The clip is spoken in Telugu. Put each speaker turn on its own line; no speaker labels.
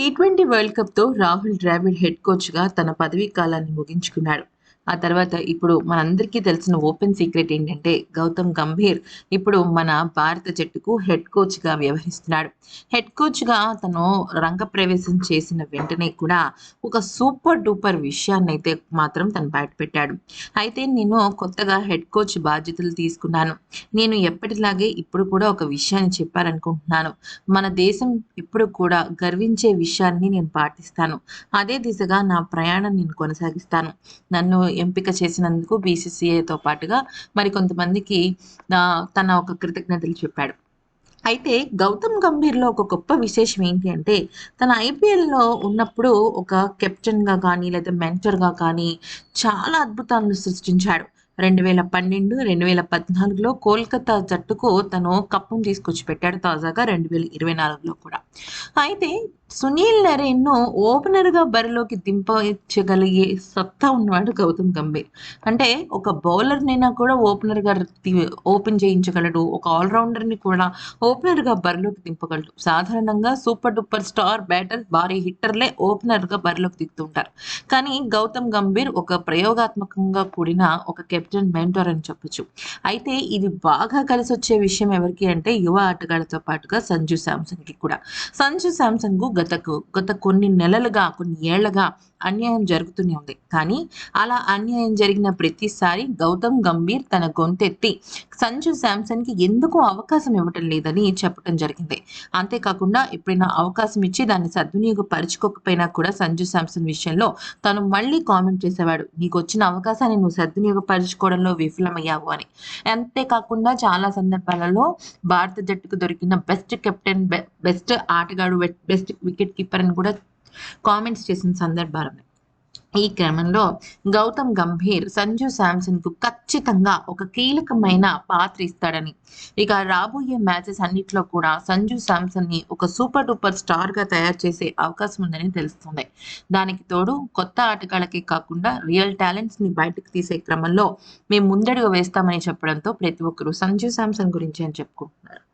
టీ ట్వంటీ వరల్డ్ కప్తో రాహుల్ ద్రావిడ్ హెడ్ కోచ్గా తన పదవీ కాలాన్ని ముగించుకున్నాడు. ఆ తర్వాత ఇప్పుడు మనందరికీ తెలిసిన ఓపెన్ సీక్రెట్ ఏంటంటే గౌతమ్ గంభీర్ ఇప్పుడు మన భారత జట్టుకు హెడ్ కోచ్గా వ్యవహరిస్తున్నాడు. హెడ్ కోచ్గా తను రంగప్రవేశం చేసిన వెంటనే కూడా ఒక సూపర్ డూపర్ విషయాన్ని అయితే మాత్రం తను బయటపెట్టాడు అయితే నేను కొత్తగా హెడ్ కోచ్ బాధ్యతలు తీసుకున్నాను. నేను ఎప్పటిలాగే ఇప్పుడు కూడా ఒక విషయాన్ని చెప్పాలనుకుంటున్నాను. మన దేశం ఇప్పుడు కూడా గర్వించే విషయాన్ని నేను పాటిస్తాను. అదే దిశగా నా ప్రయాణం నేను కొనసాగిస్తాను. నన్ను ఎంపిక చేసినందుకు బీసీసీఐతో పాటుగా మరికొంతమందికి తన ఒక కృతజ్ఞతలు చెప్పాడు. అయితే గౌతమ్ గంభీర్లో ఒక గొప్ప విశేషం ఏంటి అంటే తన ఐపీఎల్లో ఉన్నప్పుడు ఒక కెప్టెన్గా కానీ లేదా మెంటర్గా కానీ చాలా అద్భుతాలను సృష్టించాడు. రెండు వేల పన్నెండు రెండు వేల పద్నాలుగులో కోల్కతా జట్టుకు తను కప్పును తీసుకొచ్చి పెట్టాడు తాజాగా రెండు వేల ఇరవై నాలుగులో కూడా. అయితే సునీల్ నరేన్ను ఓపెనర్గా బరిలోకి దింపగలిగే సత్తా ఉన్నవాడు గౌతమ్ గంభీర్. అంటే ఒక బౌలర్నైనా కూడా ఓపెనర్గా ఓపెన్ చేయించగలడు. ఒక ఆల్రౌండర్ని కూడా ఓపెనర్గా బరిలోకి దింపగలడు. సాధారణంగా సూపర్ డూపర్ స్టార్ బ్యాటర్ భారీ హిట్టర్లే ఓపెనర్గా బరిలోకి దిగుతుంటారు. కానీ గౌతమ్ గంభీర్ ఒక ప్రయోగాత్మకంగా కూడిన ఒక కెప్టెన్ మెంటర్ అని చెప్పొచ్చు. అయితే ఇది బాగా కలిసి వచ్చే విషయం ఎవరికి అంటే యువ ఆటగాళ్ళతో పాటుగా సంజు శాంసంగ్కి కూడా. సంజు శాంసంగ్ గత గత కొన్ని నెలలుగా కొన్ని ఏళ్ళగా అన్యాయం జరుగుతూనే ఉంది. కానీ అలా అన్యాయం జరిగిన ప్రతిసారి గౌతమ్ గంభీర్ తన గొంతెత్తి సంజు శాంసన్కి ఎందుకు అవకాశం ఇవ్వటం లేదని చెప్పడం జరిగింది. అంతేకాకుండా ఎప్పుడైనా అవకాశం ఇచ్చి దాన్ని సద్వినియోగపరచుకోకపోయినా కూడా సంజు శాంసన్ విషయంలో తను మళ్ళీ కామెంట్ చేసేవాడు. నీకు వచ్చిన అవకాశాన్ని నువ్వు సద్వినియోగపరచుకోవడంలో విఫలమయ్యావు అని. అంతేకాకుండా చాలా సందర్భాలలో భారత జట్టుకు దొరికిన బెస్ట్ కెప్టెన్ బెస్ట్ ఆటగాడు బెస్ట్ వికెట్ కీపర్ అని కూడా కామెంట్స్ చేసిన సందర్భాలు ఈ క్రమంలో గౌతమ్ గంభీర్ సంజు శాంసన్కు ఖచ్చితంగా ఒక కీలకమైన పాత్ర ఇస్తాడని. ఇక రాబోయే మ్యాచెస్ అన్నిట్లో కూడా సంజు శాంసన్ని ఒక సూపర్ డూపర్ స్టార్గా తయారు చేసే అవకాశం ఉందని తెలుస్తుంది. దానికి తోడు కొత్త ఆటగాళ్ళకే కాకుండా రియల్ టాలెంట్స్ని బయటకు తీసే క్రమంలో మేము ముందడుగు వేస్తామని చెప్పడంతో ప్రతి ఒక్కరూ సంజు శాంసన్ గురించి అని చెప్పుకుంటున్నారు.